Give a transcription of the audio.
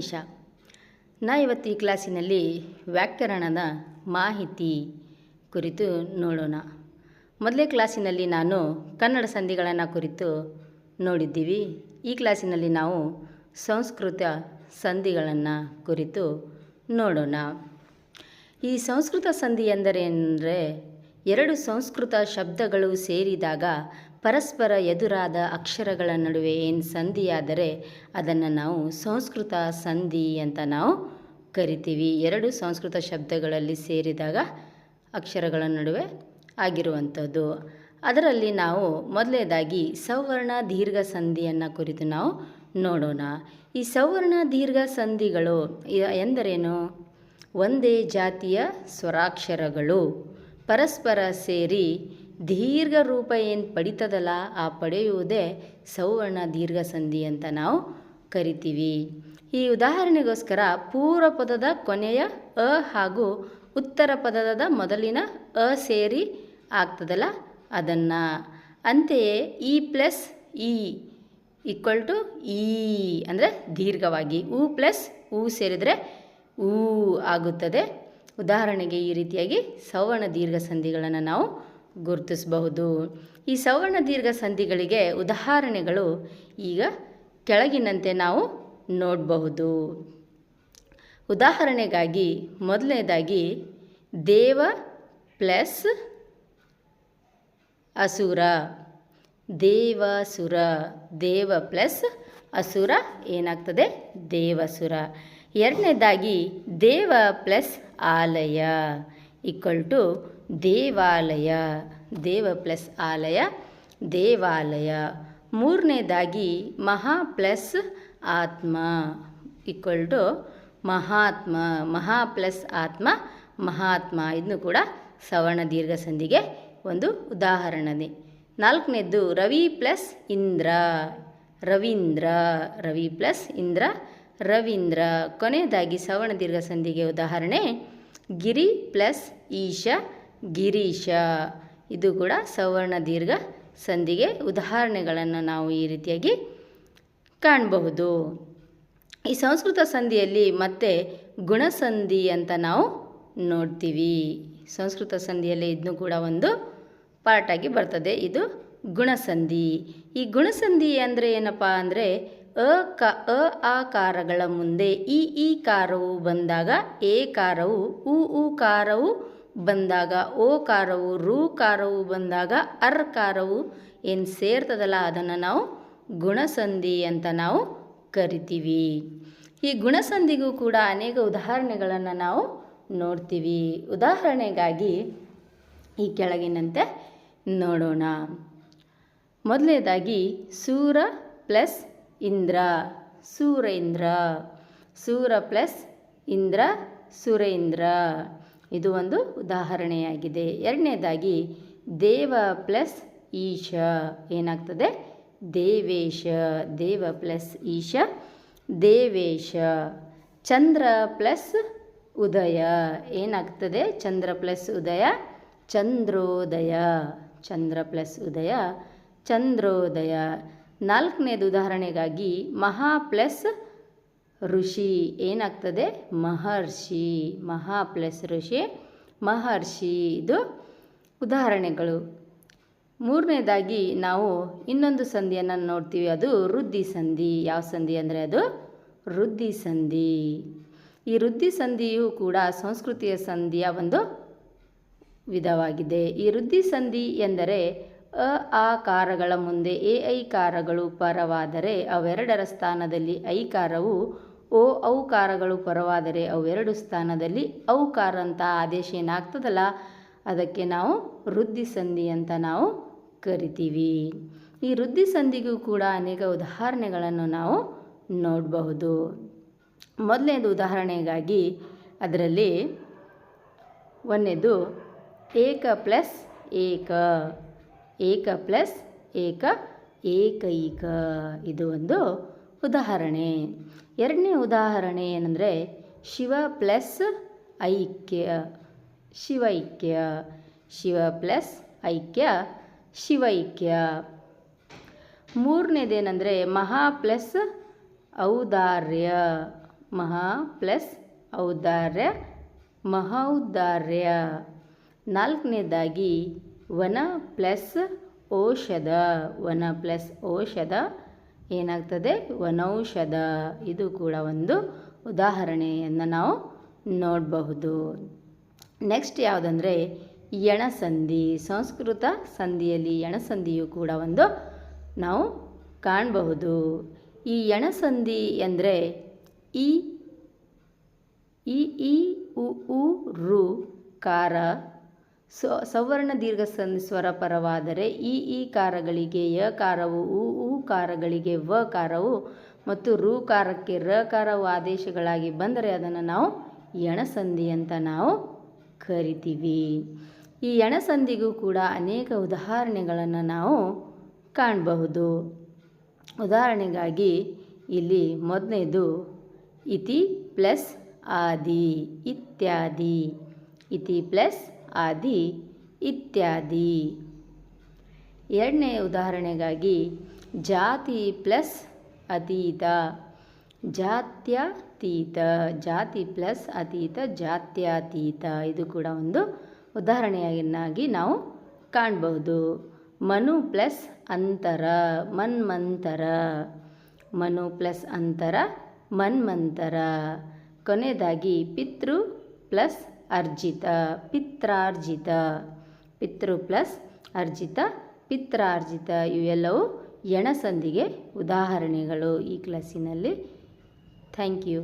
ನಿಶಾ ನಾ ಇವತ್ತು ಈ ಕ್ಲಾಸಿನಲ್ಲಿ ವ್ಯಾಕರಣದ ಮಾಹಿತಿ ಕುರಿತು ನೋಡೋಣ. ಮೊದಲೇ ಕ್ಲಾಸಿನಲ್ಲಿ ನಾನು ಕನ್ನಡ ಸಂಧಿಗಳನ್ನು ಕುರಿತು ನೋಡಿದ್ದೀವಿ. ಈ ಕ್ಲಾಸಿನಲ್ಲಿ ನಾವು ಸಂಸ್ಕೃತ ಸಂಧಿಗಳನ್ನು ಕುರಿತು ನೋಡೋಣ. ಈ ಸಂಸ್ಕೃತ ಸಂಧಿ ಎಂದರೆ ಎರಡು ಸಂಸ್ಕೃತ ಶಬ್ದಗಳು ಸೇರಿದಾಗ ಪರಸ್ಪರ ಎದುರಾದ ಅಕ್ಷರಗಳ ನಡುವೆ ಏನು ಸಂಧಿಯಾದರೆ ಅದನ್ನು ನಾವು ಸಂಸ್ಕೃತ ಸಂಧಿ ಅಂತ ನಾವು ಕರಿತೀವಿ. ಎರಡು ಸಂಸ್ಕೃತ ಶಬ್ದಗಳಲ್ಲಿ ಸೇರಿದಾಗ ಅಕ್ಷರಗಳ ನಡುವೆ ಆಗಿರುವಂಥದ್ದು. ಅದರಲ್ಲಿ ನಾವು ಮೊದಲನೇದಾಗಿ ಸವರ್ಣ ದೀರ್ಘ ಸಂಧಿಯನ್ನು ಕುರಿತು ನಾವು ನೋಡೋಣ. ಈ ಸವರ್ಣ ದೀರ್ಘ ಸಂಧಿಗಳು ಎಂದರೇನು? ಒಂದೇ ಜಾತಿಯ ಸ್ವರಾಕ್ಷರಗಳು. ಪರಸ್ಪರ ಸೇರಿ ದೀರ್ಘ ರೂಪ ಏನು ಪಡಿತದಲ್ಲ, ಆ ಪಡೆಯುವುದೇ ಸೌವರ್ಣ ದೀರ್ಘ ಸಂಧಿ ಅಂತ ನಾವು ಕರಿತೀವಿ. ಈ ಉದಾಹರಣೆಗೋಸ್ಕರ ಪೂರ್ವ ಪದದ ಕೊನೆಯ ಅ ಹಾಗೂ ಉತ್ತರ ಪದದ ಮೊದಲಿನ ಅ ಸೇರಿ ಆಗ್ತದಲ್ಲ ಅದನ್ನು. ಅಂತೆಯೇ ಇ ಪ್ಲಸ್ ಇ ಈಕ್ವಲ್ ಟು ಈ ಅಂದರೆ ದೀರ್ಘವಾಗಿ ಉ ಪ್ಲಸ್ ಉ ಸೇರಿದರೆ ಊ ಆಗುತ್ತದೆ. ಉದಾಹರಣೆಗೆ ಈ ರೀತಿಯಾಗಿ ಸವರ್ಣ ದೀರ್ಘ ಸಂಧಿಗಳನ್ನು ನಾವು ಗುರುತಿಸಬಹುದು. ಈ ಸವರ್ಣ ದೀರ್ಘ ಸಂಧಿಗಳಿಗೆ ಉದಾಹರಣೆಗಳು ಈಗ ಕೆಳಗಿನಂತೆ ನಾವು ನೋಡಬಹುದು. ಉದಾಹರಣೆಗಾಗಿ ಮೊದಲನೇದಾಗಿ ದೇವ ಪ್ಲಸ್ ಅಸುರ. ದೇವಸುರ ದೇವ ಪ್ಲಸ್ ಅಸುರ ಏನಾಗ್ತದೆ? ದೇವಸುರ ಎರಡನೇದಾಗಿ ದೇವ ಪ್ಲಸ್ ಆಲಯ. ಈಕ್ವಲ್ ಟು ದೇವಾಲಯ, ದೇವ ಪ್ಲಸ್ ಆಲಯ, ದೇವಾಲಯ. ಮೂರನೇದಾಗಿ ಮಹಾ ಪ್ಲಸ್ ಆತ್ಮ ಈಕ್ವಲ್ ಟು ಮಹಾತ್ಮ. ಮಹಾ ಪ್ಲಸ್ ಆತ್ಮ, ಮಹಾತ್ಮ. ಇದನ್ನು ಕೂಡ ಸವರ್ಣ ದೀರ್ಘ ಸಂಧಿಗೆ ಒಂದು ಉದಾಹರಣೆ ನಾಲ್ಕನೇದ್ದು ರವಿ ಪ್ಲಸ್ ಇಂದ್ರ. ರವೀಂದ್ರ. ರವಿ ಪ್ಲಸ್ ಇಂದ್ರ. ರವೀಂದ್ರ. ಕೊನೆಯದಾಗಿ ಸವರ್ಣ ದೀರ್ಘ ಸಂಧಿಗೆ ಉದಾಹರಣೆ, ಗಿರಿ ಪ್ಲಸ್ ಈಶ. ಗಿರೀಶ. ಇದು ಕೂಡ ಸವರ್ಣ ದೀರ್ಘ ಸಂಧಿಗೆ ಉದಾಹರಣೆಗಳನ್ನು ನಾವು ಈ ರೀತಿಯಾಗಿ ಕಾಣಬಹುದು. ಈ ಸಂಸ್ಕೃತ ಸಂಧಿಯಲ್ಲಿ ಮತ್ತೆ ಗುಣಸಂಧಿ ಅಂತ ನಾವು ನೋಡ್ತೀವಿ. ಸಂಸ್ಕೃತ ಸಂಧಿಯಲ್ಲಿ ಇದನ್ನು ಕೂಡ ಒಂದು ಪಾರ್ಟಾಗಿ ಬರ್ತದೆ. ಇದು ಗುಣಸಂಧಿ. ಈ ಗುಣಸಂಧಿ ಅಂದರೆ ಏನಪ್ಪ ಅಂದರೆ ಅ, ಕ, ಅ, ಆ ಕಾರಗಳ ಮುಂದೆ ಇ ಈ ಕಾರವು ಬಂದಾಗ ಎ ಕಾರವು, ಉ ಉ ಕಾರವು ಬಂದಾಗ, ಓ ಕಾರವು, ರು ಕಾರವು ಬಂದಾಗ, ಅರ್ ಕಾರವು ಏನು ಸೇರ್ತದಲ್ಲ ಅದನ್ನು ನಾವು ಗುಣಸಂಧಿ ಅಂತ ನಾವು ಕರಿತೀವಿ. ಈ ಗುಣಸಂಧಿಗೂ ಕೂಡ ಅನೇಕ ಉದಾಹರಣೆಗಳನ್ನು ನಾವು ನೋಡ್ತೀವಿ. ಉದಾಹರಣೆಗಾಗಿ ಈ ಕೆಳಗಿನಂತೆ ನೋಡೋಣ. ಮೊದಲನೇದಾಗಿ ಸೂರ ಪ್ಲಸ್ ಇಂದ್ರ, ಸೂರೇಂದ್ರ. ಸೂರ ಪ್ಲಸ್ ಇಂದ್ರ, ಸುರೇಂದ್ರ. ಇದು ಒಂದು ಉದಾಹರಣೆಯಾಗಿದೆ. ಎರಡನೇದಾಗಿ, ದೇವ ಪ್ಲಸ್ ಈಶ. ಏನಾಗ್ತದೆ? ದೇವೇಶ. ದೇವ ಪ್ಲಸ್ ಈಶ, ದೇವೇಶ. ಚಂದ್ರ ಪ್ಲಸ್ ಉದಯ. ಏನಾಗ್ತದೆ? ಚಂದ್ರ ಪ್ಲಸ್ ಉದಯ, ಚಂದ್ರೋದಯ. ಚಂದ್ರ ಪ್ಲಸ್ ಉದಯ, ಚಂದ್ರೋದಯ. ನಾಲ್ಕನೇದು ಉದಾಹರಣೆಗಾಗಿ, ಮಹಾ ಪ್ಲಸ್ ಋಷಿ ಏನಾಗ್ತದೆ? ಮಹರ್ಷಿ. ಮಹಾ ಪ್ಲಸ್ ಋಷಿ. ಮಹರ್ಷಿ ಇದು ಉದಾಹರಣೆಗಳು. ಮೂರನೇದಾಗಿ ನಾವು ಇನ್ನೊಂದು ಸಂಧಿಯನ್ನು ನೋಡ್ತೀವಿ. ಅದು ವೃದ್ಧಿ ಸಂಧಿ. ಯಾವ ಸಂಧಿ ಅಂದರೆ ಅದು? ವೃದ್ಧಿ ಸಂಧಿ. ಈ ವೃದ್ಧಿ ಸಂಧಿಯು ಕೂಡ ಸಂಸ್ಕೃತಿಯ ಸಂಧಿಯ ಒಂದು ವಿಧವಾಗಿದೆ. ಈ ವೃದ್ಧಿ ಸಂಧಿ ಎಂದರೆ ಅ, ಆ ಕಾರಗಳ ಮುಂದೆ ಎ ಕಾರಗಳು ಪರವಾದರೆ ಅವೆರಡರ ಸ್ಥಾನದಲ್ಲಿ ಐಕಾರವು ಓ ಔಕಾರಗಳು ಪರವಾದರೆ ಅವೆರಡು ಸ್ಥಾನದಲ್ಲಿ ಔಕಾರ ಅಂತ ಆದೇಶ ಏನಾಗ್ತದಲ್ಲ? ಅದಕ್ಕೆ ನಾವು ವೃದ್ಧಿ ಸಂಧಿ ಅಂತ ನಾವು ಕರಿತೀವಿ. ಈ ವೃದ್ಧಿ ಸಂಧಿಗೂ ಕೂಡ ಅನೇಕ ಉದಾಹರಣೆಗಳನ್ನು ನಾವು ನೋಡಬಹುದು. ಮೊದಲನೇದು ಉದಾಹರಣೆಗಾಗಿ ಅದರಲ್ಲಿ ಒಂದನೇದು ಏಕ ಪ್ಲಸ್ ಏಕ. ಏಕ ಪ್ಲಸ್ ಏಕ ಏಕೈಕ. ಇದು ಒಂದು ಉದಾಹರಣೆ. ಎರಡನೇ ಉದಾಹರಣೆ ಏನಂದರೆ, ಶಿವ ಪ್ಲಸ್ ಐಕ್ಯ ಶಿವೈಕ್ಯ ಶಿವ ಪ್ಲಸ್ ಐಕ್ಯ ಶಿವೈಕ್ಯ ಮೂರನೇದೇನೆಂದರೆ ಮಹಾ ಪ್ಲಸ್ ಔದಾರ್ಯ, ಮಹಾ ಪ್ಲಸ್ ಔದಾರ್ಯ ಮಹೌದಾರ್ಯ ನಾಲ್ಕನೇದಾಗಿ, ವನ ಪ್ಲಸ್ ಔಷಧ, ವನ ಪ್ಲಸ್ ಔಷಧ ಏನಾಗ್ತದೆ? ವನೌಷಧ. ಇದು ಕೂಡ ಒಂದು ಉದಾಹರಣೆಯನ್ನು ನಾವು ನೋಡಬಹುದು. ನೆಕ್ಸ್ಟ್ ಯಾವುದಂದರೆ ಎಣಸಂಧಿ ಸಂಸ್ಕೃತ ಸಂಧಿಯಲ್ಲಿ ಎಣಸಂಧಿಯು ಕೂಡ ಒಂದು ನಾವು ಕಾಣಬಹುದು. ಈ ಎಣಸಂಧಿ ಎಂದರೆ ಈ ಇ ಉ ಉ, ರು, ಕಾರ ಸ, ಸವರ್ಣ ದೀರ್ಘ ಸ್ವರ ಪರವಾದರೆ ಈ ಈ ಕಾರಗಳಿಗೆ ಯ ಕಾರವು ಉ ಉ ಕಾರಗಳಿಗೆ ವ ಕಾರವು ಮತ್ತು ರು ಕಾರಕ್ಕೆ ರ ಕಾರವು ಆದೇಶಗಳಾಗಿ ಬಂದರೆ ಅದನ್ನು ನಾವು ಎಣಸಂಧಿ ಅಂತ ನಾವು ಕರಿತೀವಿ. ಈ ಎಣಸಂಧಿಗೂ ಕೂಡ ಅನೇಕ ಉದಾಹರಣೆಗಳನ್ನು ನಾವು ಕಾಣಬಹುದು. ಉದಾಹರಣೆಗಾಗಿ ಇಲ್ಲಿ ಮೊದಲನೇದು ಇತಿ ಪ್ಲಸ್ ಆದಿ ಇತ್ಯಾದಿ. ಇತಿ ಪ್ಲಸ್ ಆದಿ ಇತ್ಯಾದಿ. ಎರಡನೇ ಉದಾಹರಣೆಗಾಗಿ ಜಾತಿ ಪ್ಲಸ್ ಅತೀತ. ಜಾತ್ಯತೀತ. ಜಾತಿ ಪ್ಲಸ್ ಅತೀತ, ಜಾತ್ಯತೀತ. ಇದು ಕೂಡ ಒಂದು ಉದಾಹರಣೆಯನ್ನಾಗಿ ನಾವು ಕಾಣಬಹುದು. ಮನು ಪ್ಲಸ್ ಅಂತರ, ಮನ್ಮಂತರ. ಮನು ಪ್ಲಸ್ ಅಂತರ, ಮನ್ಮಂತರ. ಕೊನೆಯದಾಗಿ ಪಿತೃ ಪ್ಲಸ್ ಅರ್ಜಿತ ಪಿತ್ರಾರ್ಜಿತ. ಪಿತೃ ಪ್ಲಸ್ ಅರ್ಜಿತ ಪಿತ್ರಾರ್ಜಿತ. ಇವೆಲ್ಲವೂ ಎಣಸಂದಿಗೆ ಉದಾಹರಣೆಗಳು ಈ ಕ್ಲಾಸಿನಲ್ಲಿ ಥ್ಯಾಂಕ್ ಯು